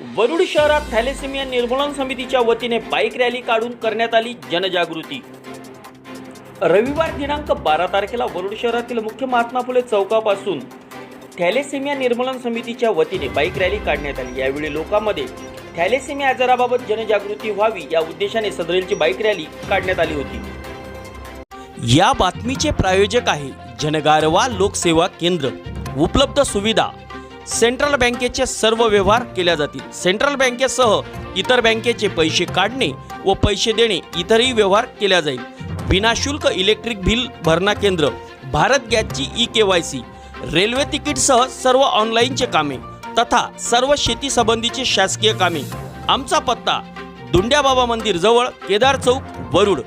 वरुड शहरात थॅलेसेमिया निर्मूलन समितीच्या वतीने बाईक रॅली काढून करण्यात आली जनजागृती. रविवार दिनांक बारा तारखेला वरुड शहरातील मुख्य महात्मा फुले चौकापासून थॅलेसेमिया निर्मूलन समितीच्या वतीने बाईक रॅली काढण्यात आली. यावेळी लोकांमध्ये थॅलेसेमिया आजाराबाबत जनजागृती व्हावी या उद्देशाने सदरेलची बाईक रॅली काढण्यात आली होती. या बातमीचे प्रायोजक आहे जनगारवा लोकसेवा केंद्र. उपलब्ध सुविधा सेंट्रल बँकेचे सर्व व्यवहार केल्या जातील. सेंट्रल बँकेसह इतर बँकेचे पैसे काढणे व पैसे देणे इतरही व्यवहार केल्या जाईल. विनाशुल्क इलेक्ट्रिक बिल भरणा केंद्र भारत गॅसची E K Y C railway तिकीटसह सर्व ऑनलाईनचे कामे तथा सर्व शेती संबंधीचे शासकीय कामे. आमचा पत्ता दुंड्याबाबा मंदिर जवळ केदार चौक वरुड.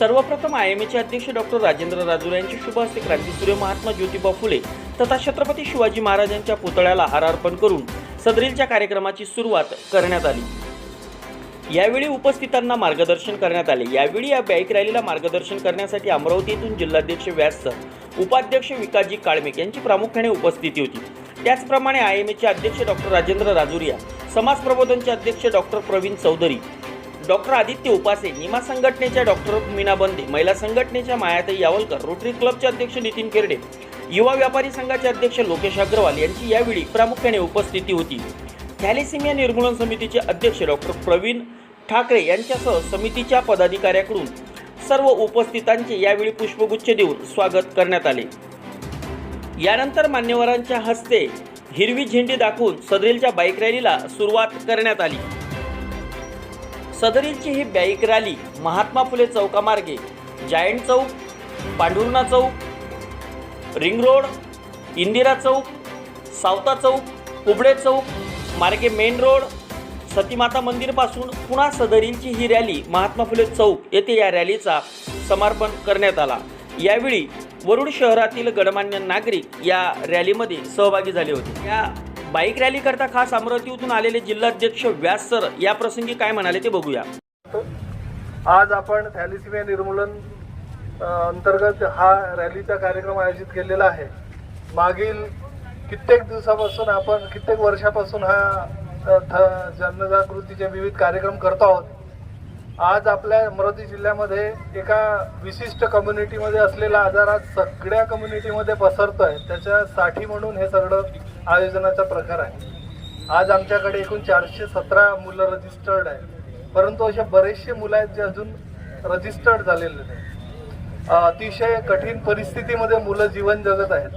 सर्वप्रथम आय एम एचे अध्यक्ष डॉक्टर राजेंद्र राजूर यांची शुभ हस्ते क्रांतीसूर्य महात्मा ज्योतिबा फुले तथा छत्रपती शिवाजी महाराजांच्या पुतळ्याला हार अर्पण करून सदरीलच्या कार्यक्रमाची सुरुवात करण्यात आली. यावेळी उपस्थितांना मार्गदर्शन करण्यात आले. यावेळी या बाईक रॅलीला मार्गदर्शन करण्यासाठी अमरावती येथून जिल्हाध्यक्ष व्यास सर उपाध्यक्ष विकासजी काळमेक यांची प्रामुख्याने उपस्थिती होती. त्याचप्रमाणे आय एम एचे अध्यक्ष डॉक्टर राजेंद्र राजुरिया समाज प्रबोधनचे अध्यक्ष डॉक्टर प्रवीण चौधरी डॉक्टर आदित्य उपासे निमा संघटनेच्या डॉक्टर मीना बंदे महिला संघटनेच्या मायाताई यावलकर रोटरी क्लबचे अध्यक्ष नितीन केरडे युवा व्यापारी संघाचे अध्यक्ष लोकेश अग्रवाल यांची यावेळी प्रामुख्याने उपस्थिती होती. थॅलेसिमिया निर्मूलन समितीचे अध्यक्ष डॉक्टर प्रवीण ठाकरे यांच्यासह समितीच्या पदाधिकाऱ्याकडून सर्व उपस्थितांचे यावेळी पुष्पगुच्छ देऊन स्वागत करण्यात आले. यानंतर मान्यवरांच्या हस्ते हिरवी झेंडी दाखवून सदरेलच्या बाईक रॅलीला सुरुवात करण्यात आली. सदरीलची ही बाईक रॅली महात्मा फुले चौकामार्गे जायंट चौक पांडुर्णा चौक रिंग रोड इंदिरा चौक सावता चौक कुबडे चौक मार्गे मेन रोड सतीमाता मंदिरपासून पुन्हा सदरींची ही रॅली महात्मा फुले चौक येथे या रॅलीचा समर्पण करण्यात आला. यावेळी वरुड शहरातील गणमान्य नागरिक या रॅलीमध्ये सहभागी झाले होते. या बाईक रॅली करता खास अमरावतीतून आलेले जिल्हाध्यक्ष व्यास सर या प्रसंगी काय म्हणाले ते बघूया. आज आपण थॅलिसिमिया निर्मूलन अंतर्गत हा रॅलीचा कार्यक्रम आयोजित केलेला आहे. मागील कित्येक दिवसापासून आपण कित्येक वर्षापासून हा जनजागृतीचे विविध कार्यक्रम करतो आहोत. आज आपल्या अमरावती जिल्ह्यामध्ये एका विशिष्ट कम्युनिटीमध्ये असलेला आजार आज सगळ्या कम्युनिटीमध्ये पसरतो आहे त्याच्यासाठी म्हणून हे सगळं आयोजनाचा प्रकार आहे. आज आमच्याकडे एकूण चारशे सतरा मुलं रजिस्टर्ड आहे परंतु असे बरेचसे मुलं आहेत जे अजून रजिस्टर्ड झालेले नाही अतिशय कठीण परिस्थितीमध्ये मुलं जीवन जगत आहेत.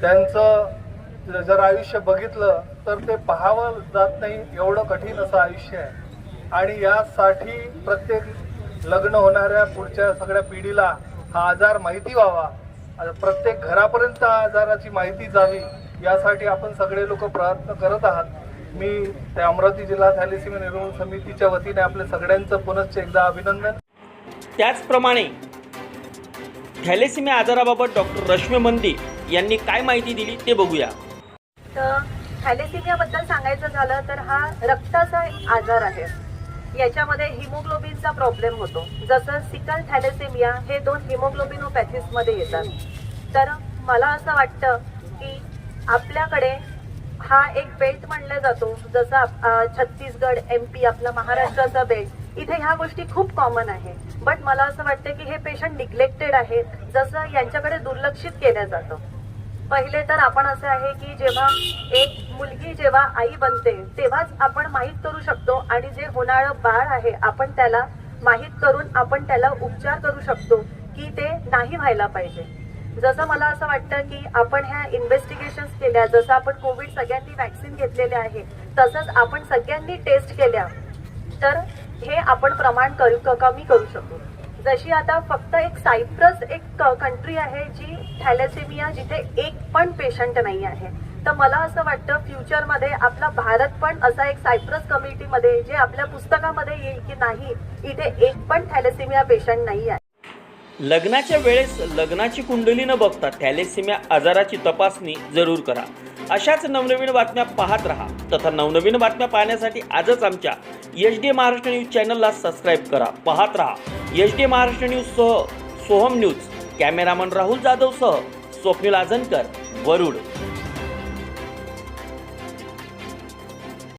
त्यांचं जर आयुष्य बघितलं तर ते पाहावं जात नाही एवढं कठीण असं आयुष्य आहे. आणि यासाठी प्रत्येक लग्न होणाऱ्या पुढच्या सगळ्या पिढीला हा आजार माहिती व्हावा. प्रत्येक घरापर्यंत आजाराची माहिती जावी यासाठी आपण सगळे लोक प्रयत्न करत आहात. मी त्या अमरावती जिल्हा थॅलिसिमिया निर्मूलन समितीच्या वतीने आपल्या सगळ्यांचं पुनश्च एकदा अभिनंदन. त्याचप्रमाणे थॅलेसिमिया आजाराबाबत डॉक्टर रश्मी मंदी यांनी काय माहिती दिली ते बघूया. तर थॅलेसिमियाबद्दल सांगायचं झालं तर हा रक्ताचा एक आजार आहे. याच्यामध्ये हिमोग्लोबिनचा प्रॉब्लेम होतो. जसं सिकल थॅलेसेमिया हे दोन हिमोग्लोबिनोपॅथीसमध्ये येतात. तर मला असं वाटतं की आपल्याकडे हा एक बेल्ट म्हणला जातो. जसं छत्तीसगड एम पी आपला महाराष्ट्राचा बेल्ट. इथे ह्या गोष्टी खूप कॉमन आहे. बट मला असं वाटतं की हे पेशंट निग्लेक्टेड आहेत. जसं यांच्याकडे दुर्लक्षित केलं जातं. पहिले तर आपण असं आहे की जेव्हा एक मुलगी जेव्हा आई बनते तेव्हाच आपण माहीत करू शकतो आणि जे होणारं बाळ आहे आपण त्याला माहीत करून आपण त्याला उपचार करू शकतो की ते नाही व्हायला पाहिजे. जसं मला असं वाटतं की आपण ह्या इन्व्हेस्टिगेशन्स केल्या जसं आपण कोविड सगळ्यांनी वॅक्सिन घेतलेले आहे तसंच आपण सगळ्यांनी टेस्ट केल्या तर हे आपण प्रमाण करू कमी करू शकतो जशी आता फक्त एक सायप्रस एक कंट्री आहे जी थॅलेसेमिया जिथे एक पण पेशंट नाही आहे. तर मला असं वाटतं फ्युचरमध्ये आपला भारत पण असा एक सायप्रस कमिटीमध्ये जे आपल्या पुस्तकामध्ये येईल की नाही इथे एक पण थॅलेसेमिया पेशंट नाही आहे. लग्नाच्या वेळेस लग्नाची कुंडली न बघता थॅलेसिमिया आजाराची तपासणी जरूर करा. अशाच नवनवीन बातम्या पाहत राहा. तथा नवनवीन बातम्या पाहण्यासाठी आजच आमच्या एच डी महाराष्ट्र न्यूज चॅनलला सबस्क्राईब करा. पाहत राहा. एच डी महाराष्ट्र न्यूज सह सोहम न्यूज. कॅमेरामन राहुल जाधव सह स्वप्नील आजनकर वरुड.